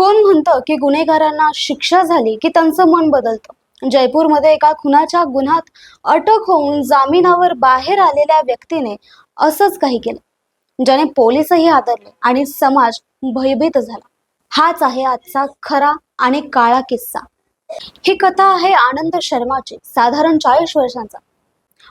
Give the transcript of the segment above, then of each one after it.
कोण म्हणतं की गुन्हेगारांना शिक्षा झाली की त्यांचं मन बदलतं? जयपूरमध्ये एका खुनाच्या गुन्ह्यात अटक होऊन जामिनावर बाहेर आलेल्या व्यक्तीने असंच काही केलं ज्याने पोलीसही आदरले आणि समाज भयभीत झाला. हाच आहे आजचा खरा आणि काळा किस्सा. ही कथा आहे आनंद शर्माची साधारण चाळीस वर्षांचा.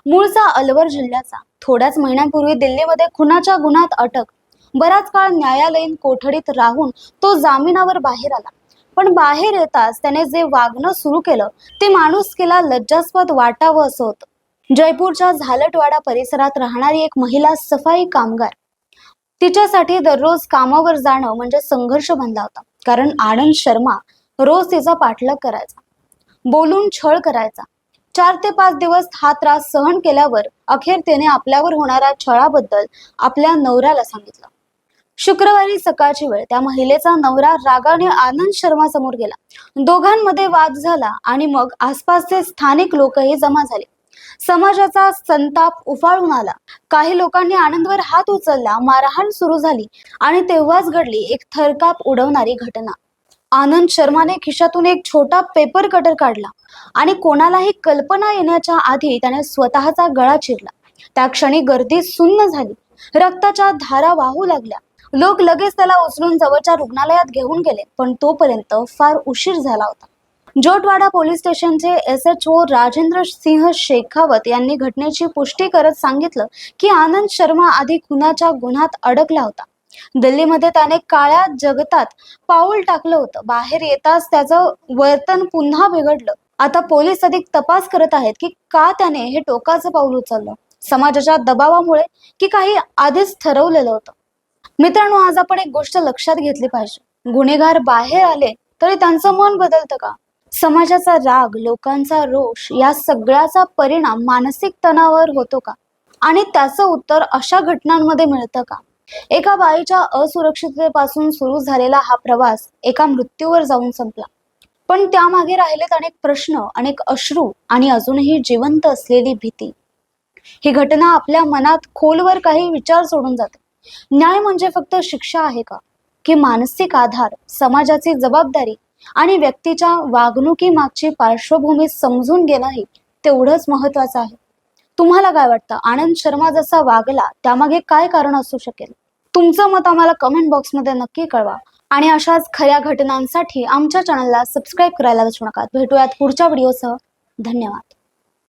मूळचा अलवर जिल्ह्याचा. थोड्याच महिन्यांपूर्वी दिल्लीमध्ये खुनाच्या गुन्ह्यात अटक बराच काळ न्यायालयीन कोठडीत राहून तो जामिनावर बाहेर आला. पण बाहेर येताच त्याने जे वागणं सुरू केलं ते माणुसकीला लज्जास्पद वाटावं असं होतं. जयपूरच्या झालटवाडा परिसरात राहणारी एक महिला सफाई कामगार. तिच्यासाठी दररोज कामावर जाणं म्हणजे संघर्ष बनला होता. कारण आनंद शर्मा रोज तिचा पाठलाग करायचा. बोलून छळ करायचा. चार ते पाच दिवस हा त्रास सहन केल्यावर अखेर तिने आपल्यावर होणाऱ्या छळाबद्दल आपल्या नवऱ्याला सांगितलं. शुक्रवारी सकाळची वेळ त्या महिलेचा नवरा रागाने आनंद शर्मा समोर गेला. दोघांमध्ये वाद झाला आणि मग आसपासचे स्थानिक लोकही जमा झाले. समाजाचा संताप उफाळून आला. काही लोकांनी आनंदवर हात उचलला मारहाण सुरू झाली आणि तेव्हाच घडली एक थरकाप उडवणारी घटना. आनंद शर्माने खिशातून एक छोटा पेपर कटर काढला आणि कोणालाही कल्पना येण्याच्या आधी त्याने स्वतःचा गळा चिरला. त्या क्षणी गर्दी सुन्न झाली. रक्ताच्या धारा वाहू लागल्या. लोक लगेच त्याला उचलून जवळच्या रुग्णालयात घेऊन गेले पण तोपर्यंत फार उशीर झाला होता. जोटवाडा पोलीस स्टेशनचे S H O Rajendra Singh Shekhawat यांनी घटनेची पुष्टी करत सांगितलं की आनंद शर्मा आधी खुनाच्या गुन्ह्यात अडकला होता. दिल्लीमध्ये त्याने काळ्या जगतात पाऊल टाकलं होतं. बाहेर येताच त्याचं वर्तन पुन्हा बिघडलं. आता पोलीस अधिक तपास करत आहेत की का त्याने हे टोकाचं पाऊल उचललं. समाजाच्या दबावामुळे की काही आधीच ठरवलेलं होतं. मित्रांनो आज आपण एक गोष्ट लक्षात घेतली पाहिजे. गुन्हेगार बाहेर आले तरी त्यांचं मन बदलतं का? समाजाचा राग लोकांचा रोष या सगळ्याचा परिणाम मानसिक तणावावर होतो का? आणि त्याचं उत्तर अशा घटनांमध्ये मिळतं का? एका बाईच्या असुरक्षिततेपासून सुरू झालेला हा प्रवास एका मृत्यूवर जाऊन संपला. पण त्यामागे राहिलेत अनेक प्रश्न अनेक अश्रू आणि अजूनही जिवंत असलेली भीती. ही घटना आपल्या मनात खोलवर काही विचार सोडून जाते. न्याय म्हणजे फक्त शिक्षा आहे का? की मानसिक आधार समाजाची जबाबदारी आणि व्यक्तीच्या वागणुकीमागची पार्श्वभूमी समजून घेणंही तेवढंच महत्वाचं आहे. तुम्हाला काय वाटतं? आनंद शर्मा जसा वागला त्यामागे काय कारण असू शकेल? तुमचं मत आम्हाला कमेंट बॉक्समध्ये नक्की कळवा. आणि अशाच खऱ्या घटनांसाठी आमच्या चॅनलला सबस्क्राईब करायला विसरू नका. भेटूयात पुढच्या व्हिडिओसह धन्यवाद.